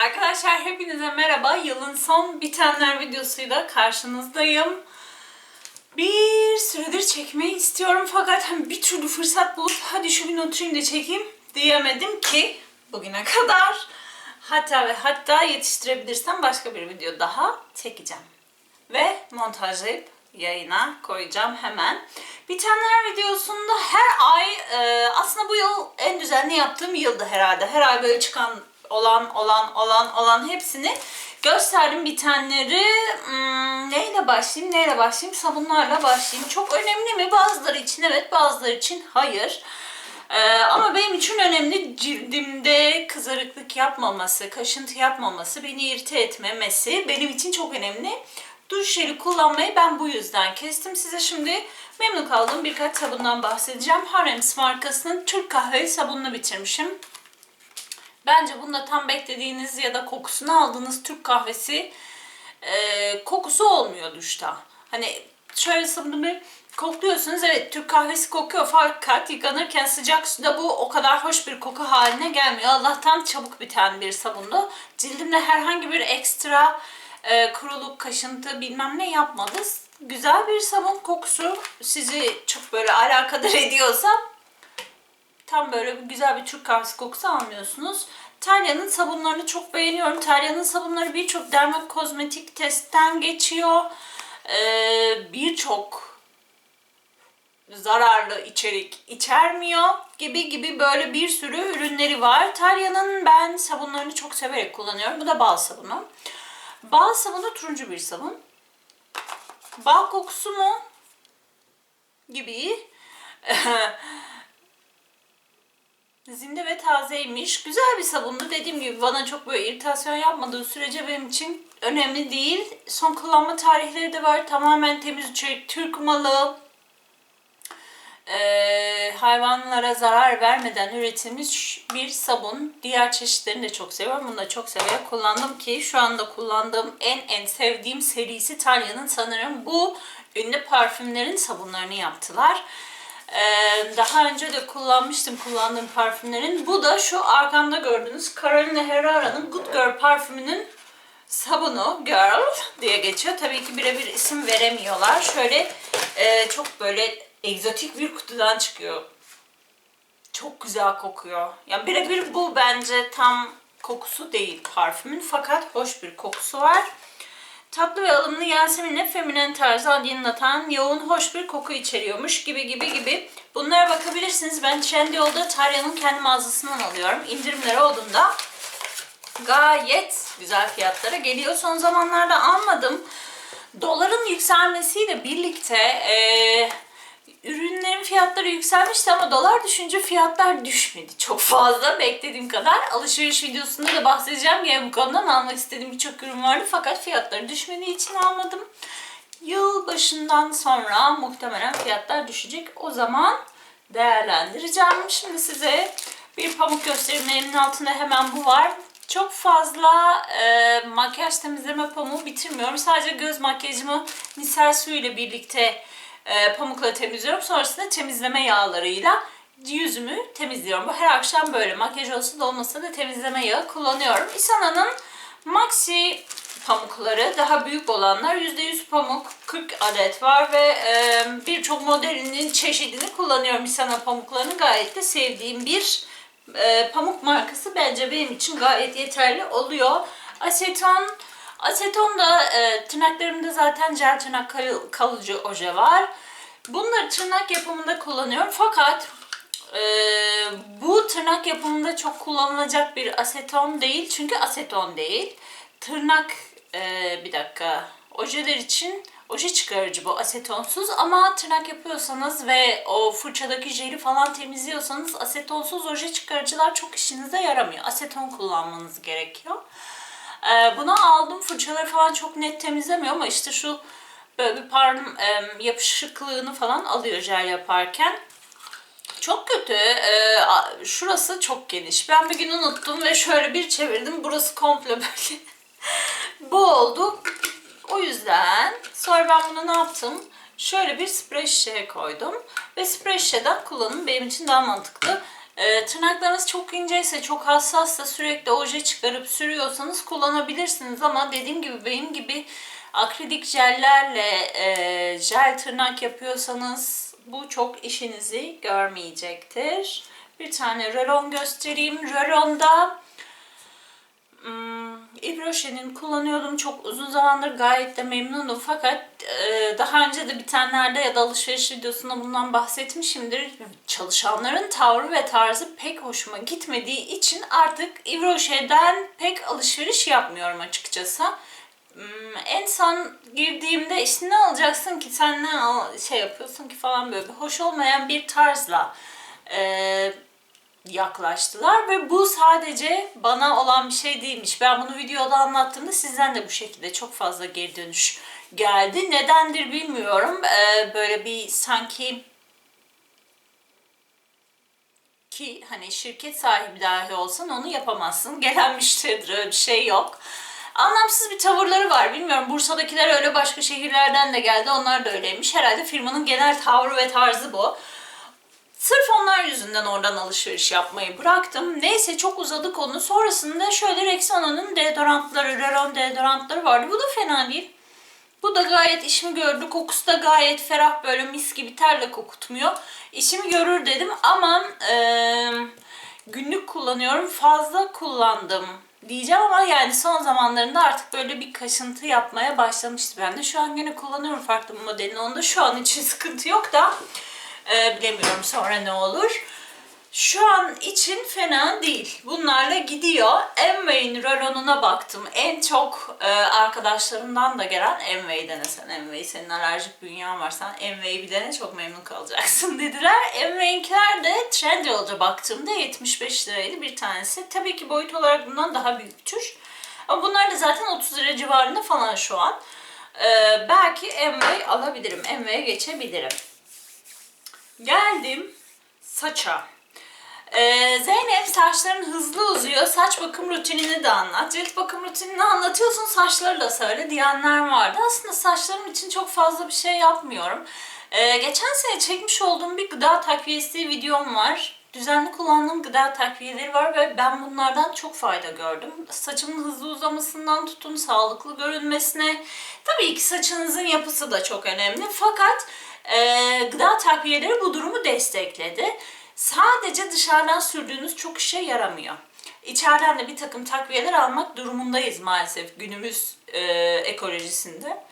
Arkadaşlar hepinize merhaba. Yılın son bitenler videosuyla karşınızdayım. Bir süredir çekmeyi istiyorum fakat hani bir türlü fırsat bulup hadi şu gün oturayım da çekeyim diyemedim ki bugüne kadar. Hatta ve hatta yetiştirebilirsem başka bir video daha çekeceğim. Ve montajlayıp yayına koyacağım hemen. Bitenler videosunda her ay e, aslında bu yıl en düzenli yaptığım yıldı herhalde. Her ay böyle çıkan olan olan olan olan hepsini gösterdim bitenleri. Hmm, neyle başlayayım neyle başlayayım sabunlarla başlayayım. Çok önemli mi? Bazıları için evet bazıları için hayır. Ee, ama benim için önemli cildimde kızarıklık yapmaması, kaşıntı yapmaması, beni irite etmemesi benim için çok önemli. Duş jeli kullanmayı ben bu yüzden kestim. Size şimdi memnun kaldığım birkaç sabundan bahsedeceğim. Harems markasının Türk kahve sabununu bitirmişim. Bence bunda tam beklediğiniz ya da kokusunu aldığınız Türk kahvesi e, kokusu olmuyor duşta. Hani şöyle sabunu kokluyorsunuz. Evet Türk kahvesi kokuyor fakat yıkanırken sıcak suda bu o kadar hoş bir koku haline gelmiyor. Allah'tan çabuk biten bir sabundu. Cildimde herhangi bir ekstra e, kuruluk, kaşıntı bilmem ne yapmadı. Güzel bir sabun kokusu sizi çok böyle alakadar ediyorsa tam böyle güzel bir Türk kahvesi kokusu almıyorsunuz. Tarya'nın sabunlarını çok beğeniyorum. Tarya'nın sabunları birçok dermokozmetik testten geçiyor. Ee, birçok zararlı içerik içermiyor gibi gibi böyle bir sürü ürünleri var. Tarya'nın ben sabunlarını çok severek kullanıyorum. Bu da bal sabunu. Bal sabunu turuncu bir sabun. Bal kokusu mu? Gibi. Zinde ve tazeymiş. Güzel bir sabundu. Dediğim gibi bana çok böyle iritasyon yapmadığı sürece benim için önemli değil. Son kullanma tarihleri de var. Tamamen temiz içerik. Türk malı. Ee, hayvanlara zarar vermeden üretilmiş bir sabun. Diğer çeşitlerini de çok seviyorum. Bunu da çok severek kullandım ki şu anda kullandığım en en sevdiğim serisi Talya'nın sanırım bu ünlü parfümlerin sabunlarını yaptılar. Ee, daha önce de kullanmıştım kullandığım parfümlerin. Bu da şu arkamda gördüğünüz Carolina Herrera'nın Good Girl parfümünün sabunu Girl diye geçiyor. Tabii ki birebir isim veremiyorlar. Şöyle e, çok böyle egzotik bir kutudan çıkıyor. Çok güzel kokuyor. Yani birebir bu bence tam kokusu değil parfümün fakat hoş bir kokusu var. Tatlı ve alımlı Yasemin'le feminen tarzı aydınlatan yoğun hoş bir koku içeriyormuş gibi gibi gibi. Bunlara bakabilirsiniz. Ben Trendyol'da Tarya'nın kendi mağazasından alıyorum. İndirimleri olduğunda gayet güzel fiyatlara geliyor. Son zamanlarda almadım. Doların yükselmesiyle birlikte ürünlerin fiyatları yükselmişti ama dolar düşünce fiyatlar düşmedi çok fazla beklediğim kadar. Alışveriş videosunda da bahsedeceğim. Yani bu konudan almak istediğim birçok ürün vardı fakat fiyatları düşmediği için almadım. Yıl başından sonra muhtemelen fiyatlar düşecek. O zaman değerlendireceğim. Şimdi size bir pamuk göstereyim. Elimin altında hemen bu var. Çok fazla e, makyaj temizleme pamuğu bitirmiyorum. Sadece göz makyajımı misal suyu ile birlikte e, pamukla temizliyorum. Sonrasında temizleme yağlarıyla yüzümü temizliyorum. Bu her akşam böyle makyaj olsa da olmasa da temizleme yağı kullanıyorum. Isana'nın Maxi pamukları daha büyük olanlar %100 pamuk 40 adet var ve e, birçok modelinin çeşidini kullanıyorum Isana pamuklarını gayet de sevdiğim bir e, pamuk markası bence benim için gayet yeterli oluyor. Aseton Aseton da e, tırnaklarımda zaten jel tırnak kal- kalıcı oje var. Bunları tırnak yapımında kullanıyorum fakat e, bu tırnak yapımında çok kullanılacak bir aseton değil çünkü aseton değil. Tırnak e, bir dakika ojeler için oje çıkarıcı bu asetonsuz ama tırnak yapıyorsanız ve o fırçadaki jeli falan temizliyorsanız asetonsuz oje çıkarıcılar çok işinize yaramıyor. Aseton kullanmanız gerekiyor. Ee, bunu aldım. Fırçaları falan çok net temizlemiyor ama işte şu böyle bir parm e, yapışıklığını falan alıyor jel yaparken. Çok kötü. A- şurası çok geniş. Ben bir gün unuttum ve şöyle bir çevirdim. Burası komple böyle bu oldu. O yüzden sonra ben bunu ne yaptım? Şöyle bir sprey şişeye koydum. Ve sprey şişeden kullanım benim için daha mantıklı. Ee, tırnaklarınız çok inceyse, çok hassassa sürekli oje çıkarıp sürüyorsanız kullanabilirsiniz ama dediğim gibi benim gibi akrilik jellerle e, jel tırnak yapıyorsanız bu çok işinizi görmeyecektir. Bir tane rölon göstereyim. Rölonda Hmm, Yves Rocher'in kullanıyordum. Çok uzun zamandır gayet de memnunum. Fakat e, daha önce de bitenlerde ya da alışveriş videosunda bundan bahsetmişimdir. Çalışanların tavrı ve tarzı pek hoşuma gitmediği için artık Yves Rocher'den pek alışveriş yapmıyorum açıkçası. Hmm, en son girdiğimde işte ne alacaksın ki sen ne al- şey yapıyorsun ki falan böyle hoş olmayan bir tarzla e, yaklaştılar ve bu sadece bana olan bir şey değilmiş. Ben bunu videoda anlattığımda sizden de bu şekilde çok fazla geri dönüş geldi. Nedendir bilmiyorum. Ee, böyle bir sanki ki hani şirket sahibi dahi olsan onu yapamazsın. Gelen müşteridir öyle bir şey yok. Anlamsız bir tavırları var. Bilmiyorum Bursa'dakiler öyle başka şehirlerden de geldi. Onlar da öyleymiş. Herhalde firmanın genel tavrı ve tarzı bu. Sırf onlar yüzünden oradan alışveriş yapmayı bıraktım. Neyse çok uzadı konu. Sonrasında şöyle Rexona'nın deodorantları, Reron deodorantları vardı. Bu da fena değil. Bu da gayet işimi gördü. Kokusu da gayet ferah böyle mis gibi terle kokutmuyor. İşimi görür dedim ama eee, günlük kullanıyorum. Fazla kullandım diyeceğim ama yani son zamanlarında artık böyle bir kaşıntı yapmaya başlamıştı ben de. Şu an yine kullanıyorum farklı bir modelini. Onda şu an için sıkıntı yok da ee, bilemiyorum sonra ne olur. Şu an için fena değil. Bunlarla gidiyor. Amway'in rölonuna baktım. En çok e, arkadaşlarımdan da gelen Amway denesen. Amway senin alerjik bünyen var. Sen Amway'i bir dene çok memnun kalacaksın dediler. Amway'inkiler de Trendyol'da baktığımda 75 liraydı bir tanesi. Tabii ki boyut olarak bundan daha büyüktür. Ama bunlar da zaten 30 lira civarında falan şu an. Ee, belki Amway alabilirim. Amway'e geçebilirim. Geldim saça. Ee, Zeynep saçların hızlı uzuyor. Saç bakım rutinini de anlat. Cilt bakım rutinini anlatıyorsun saçları da söyle diyenler vardı. Aslında saçlarım için çok fazla bir şey yapmıyorum. Ee, geçen sene çekmiş olduğum bir gıda takviyesi videom var. Düzenli kullandığım gıda takviyeleri var ve ben bunlardan çok fayda gördüm. Saçımın hızlı uzamasından tutun sağlıklı görünmesine. Tabii ki saçınızın yapısı da çok önemli. Fakat e, gıda takviyeleri bu durumu destekledi. Sadece dışarıdan sürdüğünüz çok işe yaramıyor. İçeriden de bir takım takviyeler almak durumundayız maalesef günümüz e, ekolojisinde.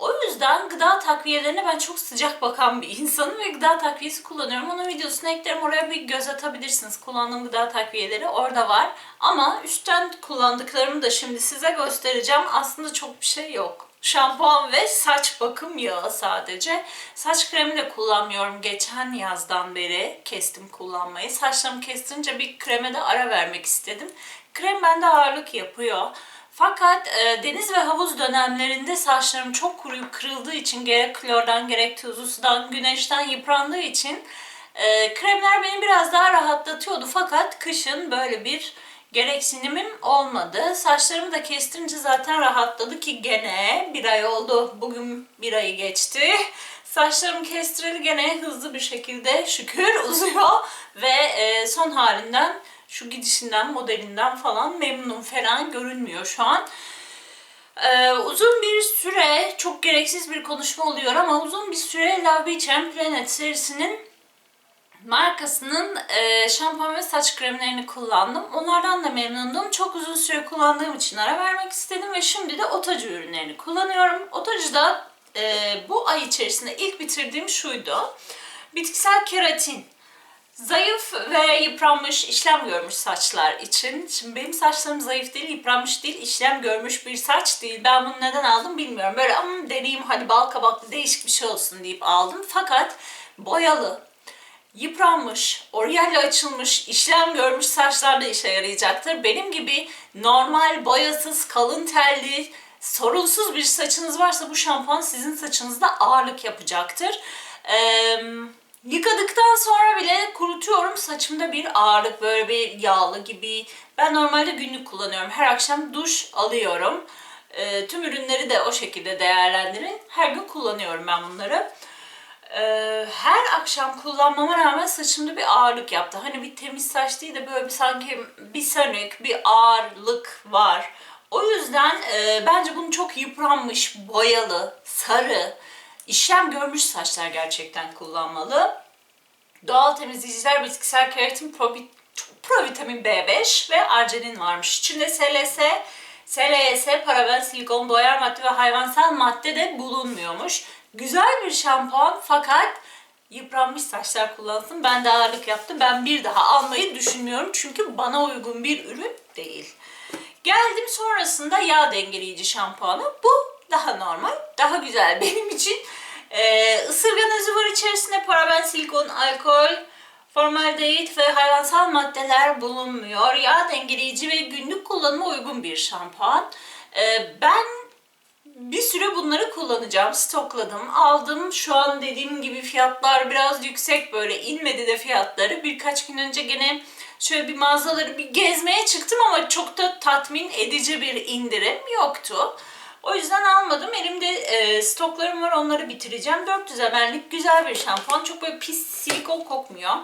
O yüzden gıda takviyelerine ben çok sıcak bakan bir insanım ve gıda takviyesi kullanıyorum. Onun videosunu eklerim oraya bir göz atabilirsiniz. Kullandığım gıda takviyeleri orada var. Ama üstten kullandıklarımı da şimdi size göstereceğim. Aslında çok bir şey yok. Şampuan ve saç bakım yağı sadece. Saç kremi de kullanmıyorum. Geçen yazdan beri kestim kullanmayı. Saçlarımı kestirince bir kreme de ara vermek istedim. Krem bende ağırlık yapıyor. Fakat e, deniz ve havuz dönemlerinde saçlarım çok kuruyup kırıldığı için gerek klordan gerek tuzlu sudan, güneşten yıprandığı için e, kremler beni biraz daha rahatlatıyordu. Fakat kışın böyle bir gereksinimim olmadı. Saçlarımı da kestirince zaten rahatladı ki gene bir ay oldu. Bugün bir ayı geçti. Saçlarımı kestireli gene hızlı bir şekilde şükür uzuyor ve e, son halinden şu gidişinden, modelinden falan memnunum falan görünmüyor şu an. Ee, uzun bir süre, çok gereksiz bir konuşma oluyor ama uzun bir süre Love Beach and Planet serisinin markasının e, şampuan ve saç kremlerini kullandım. Onlardan da memnundum. Çok uzun süre kullandığım için ara vermek istedim ve şimdi de Otacı ürünlerini kullanıyorum. Otacı'da e, bu ay içerisinde ilk bitirdiğim şuydu. Bitkisel keratin. Zayıf ve yıpranmış, işlem görmüş saçlar için. Şimdi benim saçlarım zayıf değil, yıpranmış değil, işlem görmüş bir saç değil. Ben bunu neden aldım bilmiyorum. Böyle ama deneyeyim hadi bal kabaklı değişik bir şey olsun deyip aldım. Fakat boyalı, yıpranmış, oryalle açılmış, işlem görmüş saçlarda işe yarayacaktır. Benim gibi normal, boyasız, kalın telli, sorunsuz bir saçınız varsa bu şampuan sizin saçınızda ağırlık yapacaktır. Eee Yıkadıktan sonra bile kurutuyorum. Saçımda bir ağırlık böyle bir yağlı gibi. Ben normalde günlük kullanıyorum. Her akşam duş alıyorum. E, tüm ürünleri de o şekilde değerlendirin. Her gün kullanıyorum ben bunları. Ee, her akşam kullanmama rağmen saçımda bir ağırlık yaptı. Hani bir temiz saç değil de böyle bir sanki bir sönük, bir ağırlık var. O yüzden e, bence bunu çok yıpranmış, boyalı, sarı, işlem görmüş saçlar gerçekten kullanmalı. Doğal temizleyiciler bitkisel keratin probi- provitamin B5 ve arginin varmış. İçinde SLS, SLS, paraben, silikon, boyar madde ve hayvansal madde de bulunmuyormuş. Güzel bir şampuan fakat yıpranmış saçlar kullansın. Ben de ağırlık yaptım. Ben bir daha almayı düşünmüyorum. Çünkü bana uygun bir ürün değil. Geldim sonrasında yağ dengeleyici şampuanı. Bu daha normal, daha güzel benim için. Ee, ısırgan özü var içerisinde paraben, silikon, alkol, formaldehit ve hayvansal maddeler bulunmuyor. Yağ dengeleyici ve günlük kullanıma uygun bir şampuan. Ee, ben bir süre bunları kullanacağım. Stokladım, aldım. Şu an dediğim gibi fiyatlar biraz yüksek böyle inmedi de fiyatları. Birkaç gün önce gene şöyle bir mağazaları bir gezmeye çıktım ama çok da tatmin edici bir indirim yoktu. O yüzden almadım. Elimde e, stoklarım var onları bitireceğim. 400 ml'lik güzel bir şampuan. Çok böyle pis silikon kokmuyor.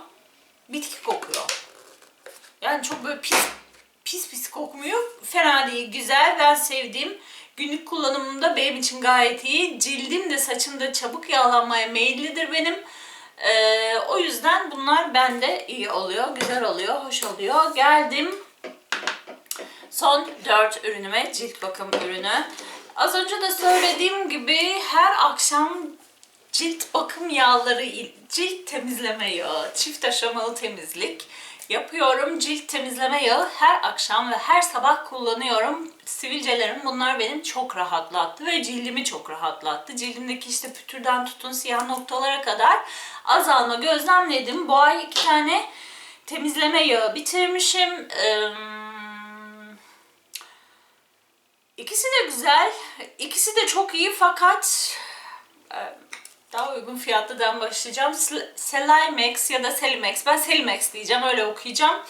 Bitki kokuyor. Yani çok böyle pis pis pis kokmuyor. Fena değil, güzel. Ben sevdim. Günlük kullanımımda benim için gayet iyi. Cildim de saçım da çabuk yağlanmaya meyillidir benim. Ee, o yüzden bunlar bende iyi oluyor, güzel oluyor, hoş oluyor. Geldim son 4 ürünüme, cilt bakım ürünü. Az önce de söylediğim gibi her akşam cilt bakım yağları, cilt temizleme yağı, çift aşamalı temizlik yapıyorum. Cilt temizleme yağı her akşam ve her sabah kullanıyorum. Sivilcelerim bunlar benim çok rahatlattı ve cildimi çok rahatlattı. Cildimdeki işte pütürden tutun siyah noktalara kadar azalma gözlemledim. Bu ay iki tane temizleme yağı bitirmişim. Ee, İkisi de güzel. İkisi de çok iyi fakat e, daha uygun fiyatlıdan başlayacağım. Sel- Selimex ya da Selimex. Ben Selimex diyeceğim. Öyle okuyacağım.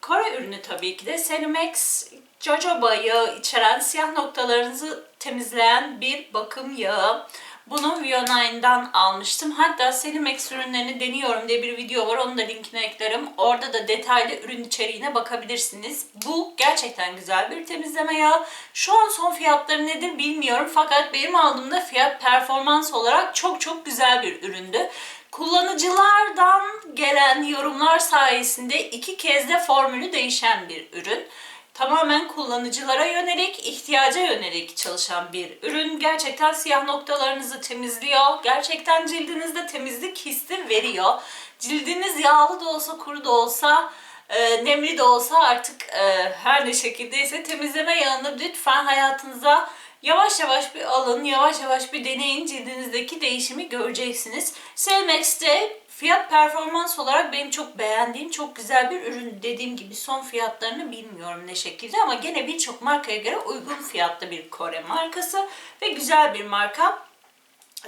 Kore ürünü tabii ki de. Selimex jojoba yağı içeren siyah noktalarınızı temizleyen bir bakım yağı. Bunu Vionine'dan almıştım. Hatta Selimex ürünlerini deniyorum diye bir video var. Onu da linkine eklerim. Orada da detaylı ürün içeriğine bakabilirsiniz. Bu gerçekten güzel bir temizleme yağı. Şu an son fiyatları nedir bilmiyorum. Fakat benim aldığımda fiyat performans olarak çok çok güzel bir üründü. Kullanıcılardan gelen yorumlar sayesinde iki kez de formülü değişen bir ürün tamamen kullanıcılara yönelik, ihtiyaca yönelik çalışan bir ürün. Gerçekten siyah noktalarınızı temizliyor. Gerçekten cildinizde temizlik hissi veriyor. Cildiniz yağlı da olsa, kuru da olsa, e, nemli de olsa artık e, her ne şekildeyse temizleme yağını lütfen hayatınıza Yavaş yavaş bir alın, yavaş yavaş bir deneyin. Cildinizdeki değişimi göreceksiniz. Selmex'te fiyat performans olarak benim çok beğendiğim çok güzel bir ürün. Dediğim gibi son fiyatlarını bilmiyorum ne şekilde ama gene birçok markaya göre uygun fiyatlı bir Kore markası ve güzel bir marka.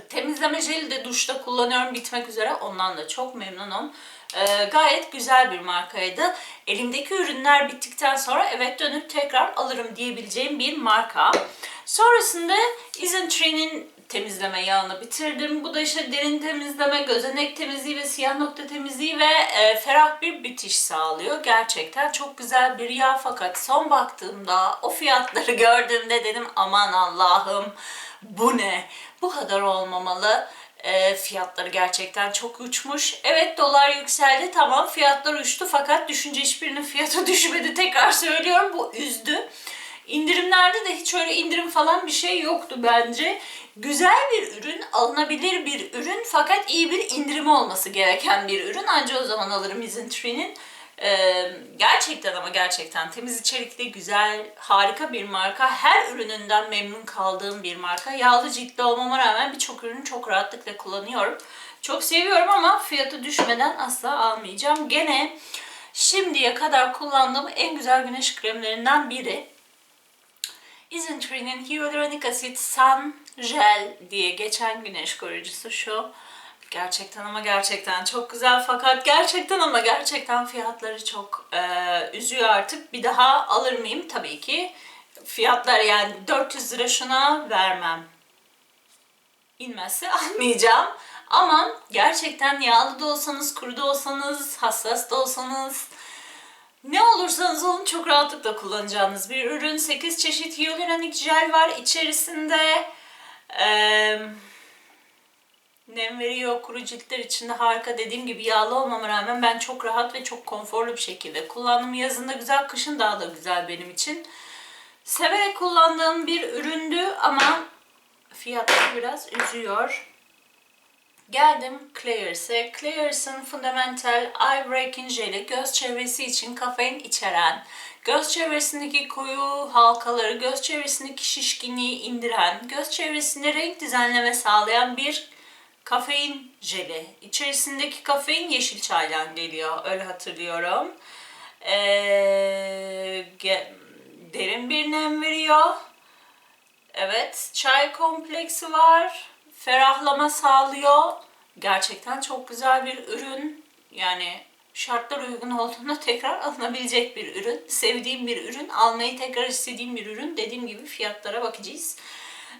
Temizleme jeli de duşta kullanıyorum bitmek üzere. Ondan da çok memnunum. Ee, gayet güzel bir markaydı. Elimdeki ürünler bittikten sonra evet dönüp tekrar alırım diyebileceğim bir marka. Sonrasında Isentree'nin temizleme yağını bitirdim. Bu da işte derin temizleme, gözenek temizliği ve siyah nokta temizliği ve e, ferah bir bitiş sağlıyor. Gerçekten çok güzel bir yağ fakat son baktığımda o fiyatları gördüğümde dedim aman Allah'ım bu ne? Bu kadar olmamalı. E, fiyatları gerçekten çok uçmuş. Evet dolar yükseldi tamam fiyatlar uçtu fakat düşünce hiçbirinin fiyatı düşmedi. Tekrar söylüyorum bu üzdü. İndirimlerde de hiç öyle indirim falan bir şey yoktu bence. Güzel bir ürün, alınabilir bir ürün fakat iyi bir indirimi olması gereken bir ürün. Ancak o zaman alırım Isentree'nin. Ee, gerçekten ama gerçekten temiz içerikli, güzel, harika bir marka. Her ürününden memnun kaldığım bir marka. Yağlı ciltli olmama rağmen birçok ürünü çok rahatlıkla kullanıyorum. Çok seviyorum ama fiyatı düşmeden asla almayacağım. Gene şimdiye kadar kullandığım en güzel güneş kremlerinden biri. Isentree'nin Hyaluronic Acid Sun Gel diye geçen güneş koruyucusu şu. Gerçekten ama gerçekten çok güzel fakat gerçekten ama gerçekten fiyatları çok e, üzüyor artık. Bir daha alır mıyım? Tabii ki. Fiyatlar yani 400 lira şuna vermem. İnmezse almayacağım. Ama gerçekten yağlı da olsanız, kuru da olsanız, hassas da olsanız ne olursanız olun çok rahatlıkla kullanacağınız bir ürün. 8 çeşit hyaluronik jel var içerisinde. Eee nem veriyor. Kuru ciltler için de harika. Dediğim gibi yağlı olmama rağmen ben çok rahat ve çok konforlu bir şekilde kullandım. Yazın da güzel, kışın daha da güzel benim için. Severek kullandığım bir üründü ama fiyatları biraz üzüyor. Geldim Clears'e. Clears'ın Fundamental Eye Breaking Jel'i göz çevresi için kafein içeren, göz çevresindeki koyu halkaları, göz çevresindeki şişkinliği indiren, göz çevresinde renk düzenleme sağlayan bir kafein jeli. İçerisindeki kafein yeşil çaydan geliyor. Öyle hatırlıyorum. Ee, derin bir nem veriyor. Evet, çay kompleksi var. Ferahlama sağlıyor. Gerçekten çok güzel bir ürün. Yani şartlar uygun olduğunda tekrar alınabilecek bir ürün. Sevdiğim bir ürün. Almayı tekrar istediğim bir ürün. Dediğim gibi fiyatlara bakacağız.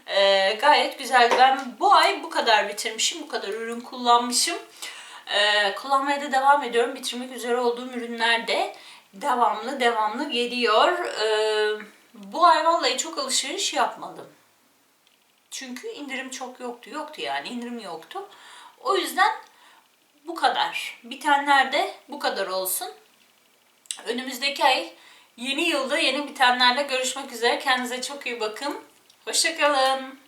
Ee, gayet güzel. Ben bu ay bu kadar bitirmişim. Bu kadar ürün kullanmışım. Ee, kullanmaya da devam ediyorum. Bitirmek üzere olduğum ürünler de devamlı devamlı geliyor. Ee, bu ay vallahi çok alışveriş yapmadım. Çünkü indirim çok yoktu. Yoktu yani indirim yoktu. O yüzden bu kadar. Bitenler de bu kadar olsun. Önümüzdeki ay yeni yılda yeni bitenlerle görüşmek üzere. Kendinize çok iyi bakın. Hoşçakalın.